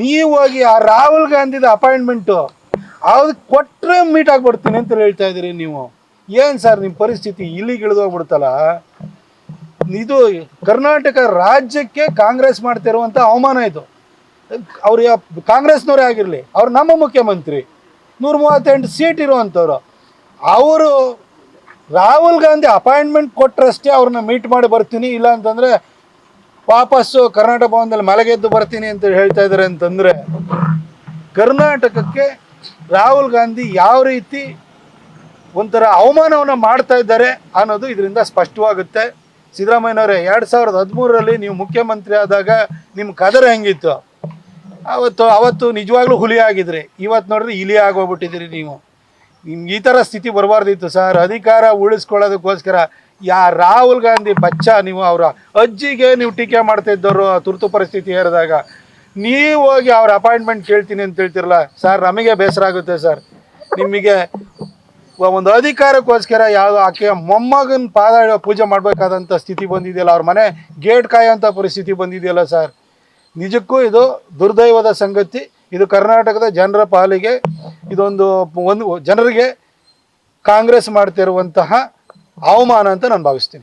ನೀವು ಹೋಗಿ ಆ ರಾಹುಲ್ ಗಾಂಧಿದ ಅಪಾಯಿಂಟ್ಮೆಂಟು ಅವ್ರಿಗೆ ಕೊಟ್ಟರೆ ಮೀಟ್ ಆಗ್ಬಿಡ್ತೀನಿ ಅಂತ ಹೇಳ್ತಾ ಇದ್ದೀರಿ ನೀವು. ಏನು ಸರ್ ನಿಮ್ಮ ಪರಿಸ್ಥಿತಿ? ಇಲ್ಲಿಗೆ ಇಳಿದೋಗ್ಬಿಡ್ತಲ್ಲ ಇದು ಕರ್ನಾಟಕ ರಾಜ್ಯಕ್ಕೆ ಕಾಂಗ್ರೆಸ್ ಮಾಡ್ತಿರುವಂಥ ಅವಮಾನ ಇದು. ಅವ್ರು ಕಾಂಗ್ರೆಸ್ನವರೇ ಆಗಿರಲಿ, ಅವ್ರು ನಮ್ಮ ಮುಖ್ಯಮಂತ್ರಿ, ನೂರ ಮೂವತ್ತೆಂಟು ಸೀಟ್ ಇರುವಂಥವ್ರು, ಅವರು ರಾಹುಲ್ ಗಾಂಧಿ ಅಪಾಯಿಂಟ್ಮೆಂಟ್ ಕೊಟ್ಟರಷ್ಟೇ ಅವ್ರನ್ನ ಮೀಟ್ ಮಾಡಿ ಬರ್ತೀನಿ, ಇಲ್ಲ ಅಂತಂದರೆ ವಾಪಸ್ಸು ಕರ್ನಾಟಕ ಭವನದಲ್ಲಿ ಮಲಗೆದ್ದು ಬರ್ತೀನಿ ಅಂತ ಹೇಳ್ತಾ ಇದ್ದಾರೆ ಅಂತಂದರೆ, ಕರ್ನಾಟಕಕ್ಕೆ ರಾಹುಲ್ ಗಾಂಧಿ ಯಾವ ರೀತಿ ಒಂಥರ ಅವಮಾನವನ್ನು ಮಾಡ್ತಾ ಇದ್ದಾರೆ ಅನ್ನೋದು ಇದರಿಂದ ಸ್ಪಷ್ಟವಾಗುತ್ತೆ. ಸಿದ್ದರಾಮಯ್ಯನವರೇ, ಎರಡು ಸಾವಿರದ ಹದಿಮೂರರಲ್ಲಿ ನೀವು ಮುಖ್ಯಮಂತ್ರಿ ಆದಾಗ ನಿಮ್ಮ ಕದರ ಹೆಂಗಿತ್ತು? ಅವತ್ತು ಅವತ್ತು ನಿಜವಾಗ್ಲೂ ಹುಲಿ ಆಗಿದ್ರಿ. ಇವತ್ತು ನೋಡ್ರಿ ಇಲಿ ಆಗೋಗ್ಬಿಟ್ಟಿದ್ದೀರಿ ನೀವು. ನಿಮ್ಗೆ ಈ ಥರ ಸ್ಥಿತಿ ಬರಬಾರ್ದಿತ್ತು ಸರ್. ಅಧಿಕಾರ ಉಳಿಸ್ಕೊಳ್ಳೋದಕ್ಕೋಸ್ಕರ ಯಾ ರಾಹುಲ್ ಗಾಂಧಿ ಬಚ್ಚ ನೀವು ಅವರ ಅಜ್ಜಿಗೆ ನೀವು ಟೀಕೆ ಮಾಡ್ತಾ ಇದ್ದವರು ತುರ್ತು ಪರಿಸ್ಥಿತಿ ಏರಿದಾಗ, ನೀವು ಹೋಗಿ ಅವ್ರ ಅಪಾಯಿಂಟ್ಮೆಂಟ್ ಕೇಳ್ತೀನಿ ಅಂತ ಹೇಳ್ತಿರಲ್ಲ, ಸರ್, ನಮಗೆ ಬೇಸರ ಆಗುತ್ತೆ ಸರ್. ನಿಮಗೆ ಒಂದು ಅಧಿಕಾರಕ್ಕೋಸ್ಕರ ಯಾವುದೋ ಆಕೆಯ ಮೊಮ್ಮಗನ ಪಾದ ಪೂಜೆ ಮಾಡಬೇಕಾದಂಥ ಸ್ಥಿತಿ ಬಂದಿದೆಯಲ್ಲ, ಅವ್ರ ಮನೆ ಗೇಟ್ ಕಾಯೋಂಥ ಪರಿಸ್ಥಿತಿ ಬಂದಿದೆಯಲ್ಲ ಸರ್. ನಿಜಕ್ಕೂ ಇದು ದುರ್ದೈವದ ಸಂಗತಿ. ಇದು ಕರ್ನಾಟಕದ ಜನರ ಪಾಲಿಗೆ ಇದೊಂದು ಒಂದು ಜನರಿಗೆ ಕಾಂಗ್ರೆಸ್ ಮಾಡ್ತಿರುವಂತಹ ಅವಮಾನ ಅಂತ ನಾನು ಭಾವಿಸ್ತೀನಿ.